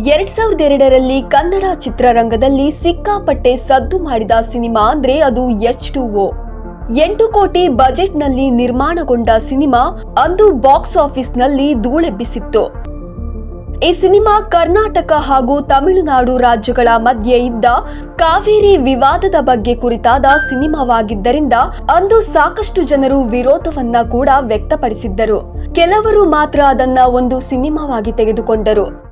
ಎರಡ್ ಸಾವಿರದ ಎರಡರಲ್ಲಿ ಕನ್ನಡ ಚಿತ್ರರಂಗದಲ್ಲಿ ಸಿಕ್ಕಾಪಟ್ಟೆ ಸದ್ದು ಮಾಡಿದ ಸಿನಿಮಾ ಅಂದ್ರೆ ಅದು ಎಚ್ ಟು ಓ ಎಂಟು ಕೋಟಿ ಬಜೆಟ್ನಲ್ಲಿ ನಿರ್ಮಾಣಗೊಂಡ ಸಿನಿಮಾ ಅಂದು ಬಾಕ್ಸ್ ಆಫೀಸ್ನಲ್ಲಿ ಧೂಳೆಬ್ಬಿಸಿತ್ತು ಈ ಸಿನಿಮಾ ಕರ್ನಾಟಕ ಹಾಗೂ ತಮಿಳುನಾಡು ರಾಜ್ಯಗಳ ಮಧ್ಯೆ ಇದ್ದ ಕಾವೇರಿ ವಿವಾದದ ಬಗ್ಗೆ ಕುರಿತಾದ ಸಿನಿಮಾವಾಗಿದ್ದರಿಂದ ಅಂದು ಸಾಕಷ್ಟು ಜನರು ವಿರೋಧವನ್ನ ಕೂಡ ವ್ಯಕ್ತಪಡಿಸಿದ್ದರು. ಕೆಲವರು ಮಾತ್ರ ಅದನ್ನ ಒಂದು ಸಿನಿಮಾವಾಗಿ ತೆಗೆದುಕೊಂಡರು.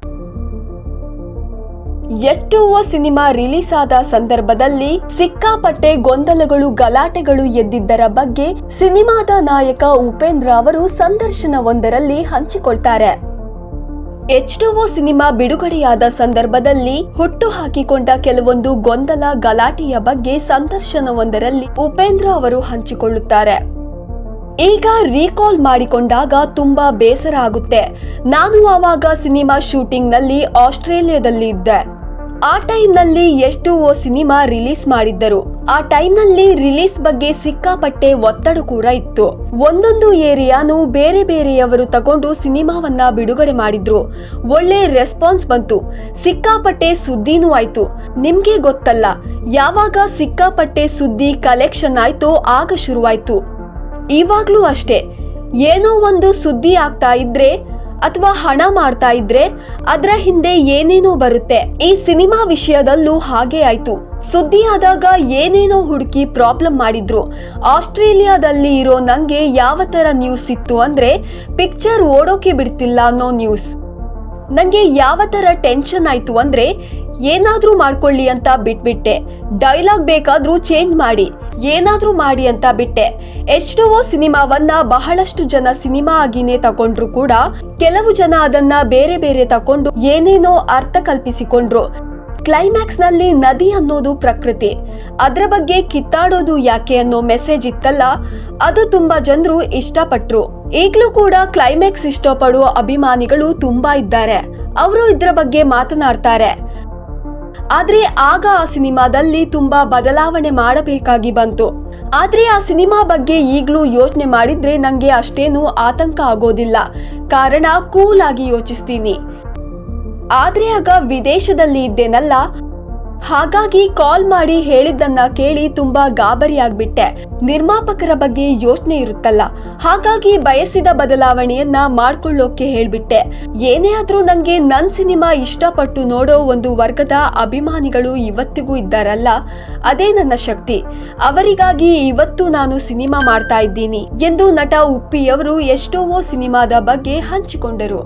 ಎಷ್ಟು ಸಿನಿಮಾ ರಿಲೀಸ್ ಆದ ಸಂದರ್ಭದಲ್ಲಿ ಸಿಕ್ಕಾಪಟ್ಟೆ ಗೊಂದಲಗಳು, ಗಲಾಟೆಗಳು ಎದ್ದಿದ್ದರ ಬಗ್ಗೆ ಸಿನಿಮಾದ ನಾಯಕ ಉಪೇಂದ್ರ ಅವರು ಸಂದರ್ಶನವೊಂದರಲ್ಲಿ ಹಂಚಿಕೊಳ್ತಾರೆ. ಎಚ್ ಟು ಸಿನಿಮಾ ಬಿಡುಗಡೆಯಾದ ಸಂದರ್ಭದಲ್ಲಿ ಹುಟ್ಟು ಹಾಕಿಕೊಂಡ ಕೆಲವೊಂದು ಗೊಂದಲ, ಗಲಾಟೆಯ ಬಗ್ಗೆ ಸಂದರ್ಶನವೊಂದರಲ್ಲಿ ಉಪೇಂದ್ರ ಅವರು ಹಂಚಿಕೊಳ್ಳುತ್ತಾರೆ. ಈಗ ರೀಕಾಲ್ ಮಾಡಿಕೊಂಡಾಗ ತುಂಬಾ ಬೇಸರ ಆಗುತ್ತೆ. ನಾನು ಆವಾಗ ಸಿನಿಮಾ ಶೂಟಿಂಗ್ನಲ್ಲಿ ಆಸ್ಟ್ರೇಲಿಯಾದಲ್ಲಿ ಇದ್ದೆ ಆ ಟೈಮ್ನಲ್ಲಿ ಎಷ್ಟು ಓ ಸಿನಿಮಾ ರಿಲೀಸ್ ಮಾಡಿದ್ದರು. ಆ ಟೈಮ್ನಲ್ಲಿ ರಿಲೀಸ್ ಬಗ್ಗೆ ಸಿಕ್ಕಾಪಟ್ಟೆ ಒತ್ತಡ ಕೂಡ ಇತ್ತು. ಒಂದೊಂದು ಏರಿಯಾನು ಬೇರೆ ಬೇರೆಯವರು ತಗೊಂಡು ಸಿನಿಮಾವನ್ನ ಬಿಡುಗಡೆ ಮಾಡಿದ್ರು. ಒಳ್ಳೆ ರೆಸ್ಪಾನ್ಸ್ ಬಂತು. ಸಿಕ್ಕಾಪಟ್ಟೆ ಸುದ್ದಿನೂ ಆಯ್ತು. ನಿಮ್ಗೆ ಗೊತ್ತಲ್ಲ, ಯಾವಾಗ ಸಿಕ್ಕಾಪಟ್ಟೆ ಸುದ್ದಿ ಕಲೆಕ್ಷನ್ ಆಯ್ತೋ ಆಗ ಶುರುವಾಯ್ತು. ಇವಾಗ್ಲೂ ಅಷ್ಟೇ. ಏನೋ ಒಂದು ಸುದ್ದಿ ಆಗ್ತಾ ಇದ್ರೆ ಅಥವಾ ಹಣ ಮಾಡ್ತಾ ಇದ್ರೆ ಅದರ ಹಿಂದೆ ಏನೇನೋ ಬರುತ್ತೆ. ಈ ಸಿನಿಮಾ ವಿಷಯದಲ್ಲೂ ಹಾಗೆ ಆಯ್ತು. ಸುದ್ದಿ ಆದಾಗ ಏನೇನೋ ಹುಡುಕಿ ಪ್ರಾಬ್ಲಮ್ ಮಾಡಿದ್ರು. ಆಸ್ಟ್ರೇಲಿಯಾದಲ್ಲಿ ಇರೋ ನಂಗೆ ಯಾವ ತರ ನ್ಯೂಸ್ ಇತ್ತು ಅಂದ್ರೆ ಪಿಕ್ಚರ್ ಓಡೋಕೆ ಬಿಡ್ತಿಲ್ಲ ಅನ್ನೋ ನ್ಯೂಸ್ ನಂಗೆ ಯಾವ ತರ ಟೆನ್ಷನ್ ಆಯ್ತು ಅಂದ್ರೆ, ಏನಾದ್ರೂ ಮಾಡ್ಕೊಳ್ಳಿ ಅಂತ ಬಿಟ್ಬಿಟ್ಟೆ. ಡೈಲಾಗ್ ಬೇಕಾದ್ರೂ ಚೇಂಜ್ ಮಾಡಿ. ಏನಾದ್ರೂ ಮಾಡಿ ಅಂತ ಬಿಟ್ಟೆ. ಎಚ್ ಟು ಸಿನಿಮಾವನ್ನ ಬಹಳಷ್ಟು ಜನ ಸಿನಿಮಾ ಆಗಿನೇ ತಗೊಂಡ್ರು ಕೂಡ ಕೆಲವು ಜನ ಅದನ್ನ ಬೇರೆ ಬೇರೆ ತಕೊಂಡು ಏನೇನೋ ಅರ್ಥ ಕಲ್ಪಿಸಿಕೊಂಡ್ರು. ಕ್ಲೈಮ್ಯಾಕ್ಸ್ನಲ್ಲಿ ನದಿ ಅನ್ನೋದು ಪ್ರಕೃತಿ. ಅದರ ಬಗ್ಗೆ ಕಿತ್ತಾಡೋದು ಯಾಕೆ ಅನ್ನೋ ಮೆಸೇಜ್ ಇತ್ತಲ್ಲ, ಅದು ತುಂಬಾ ಜನರು ಇಷ್ಟಪಟ್ರು. ಈಗಲೂ ಕೂಡ ಕ್ಲೈಮ್ಯಾಕ್ಸ್ ಇಷ್ಟಪಡುವ ಅಭಿಮಾನಿಗಳು ತುಂಬಾ ಇದ್ದಾರೆ. ಅವರು ಇದ್ರ ಬಗ್ಗೆ ಮಾತನಾಡ್ತಾರೆ. ಆದ್ರೆ ಆಗ ಆ ಸಿನಿಮಾದಲ್ಲಿ ತುಂಬಾ ಬದಲಾವಣೆ ಮಾಡಬೇಕಾಗಿ ಬಂತು. ಆದ್ರೆ ಆ ಸಿನಿಮಾ ಬಗ್ಗೆ ಈಗಲೂ ಯೋಚನೆ ಮಾಡಿದ್ರೆ ನಂಗೆ ಅಷ್ಟೇನು ಆತಂಕ ಆಗೋದಿಲ್ಲ. ಕಾರಣ ಕೂಲ್ ಆಗಿ ಯೋಚಿಸ್ತೀನಿ. ಆದ್ರೆ ಆಗ ವಿದೇಶದಲ್ಲಿ ಇದ್ದೇನಲ್ಲ ಹಾಗಾಗಿ ಕಾಲ್ ಮಾಡಿ ಹೇಳಿದ್ದನ್ನ ಕೇಳಿ ತುಂಬಾ ಗಾಬರಿ ಆಗ್ಬಿಟ್ಟೆ ನಿರ್ಮಾಪಕರ ಬಗ್ಗೆ ಯೋಚನೆ ಇರುತ್ತಲ್ಲ, ಹಾಗಾಗಿ ಬಯಸಿದ ಬದಲಾವಣೆಯನ್ನ ಮಾಡ್ಕೊಳ್ಳೋಕೆ ಹೇಳ್ಬಿಟ್ಟೆ. ಏನೇ ಆದ್ರೂ ನಂಗೆ ನನ್ ಸಿನಿಮಾ ಇಷ್ಟಪಟ್ಟು ನೋಡೋ ಒಂದು ವರ್ಗದ ಅಭಿಮಾನಿಗಳು ಇವತ್ತಿಗೂ ಇದ್ದಾರಲ್ಲ, ಅದೇ ನನ್ನ ಶಕ್ತಿ. ಅವರಿಗಾಗಿ ಇವತ್ತು ನಾನು ಸಿನಿಮಾ ಮಾಡ್ತಾ ಇದ್ದೀನಿ ಎಂದು ನಟ ಉಪ್ಪಿಯವರು ಎಷ್ಟೋವೋ ಸಿನಿಮಾದ ಬಗ್ಗೆ ಹಂಚಿಕೊಂಡರು.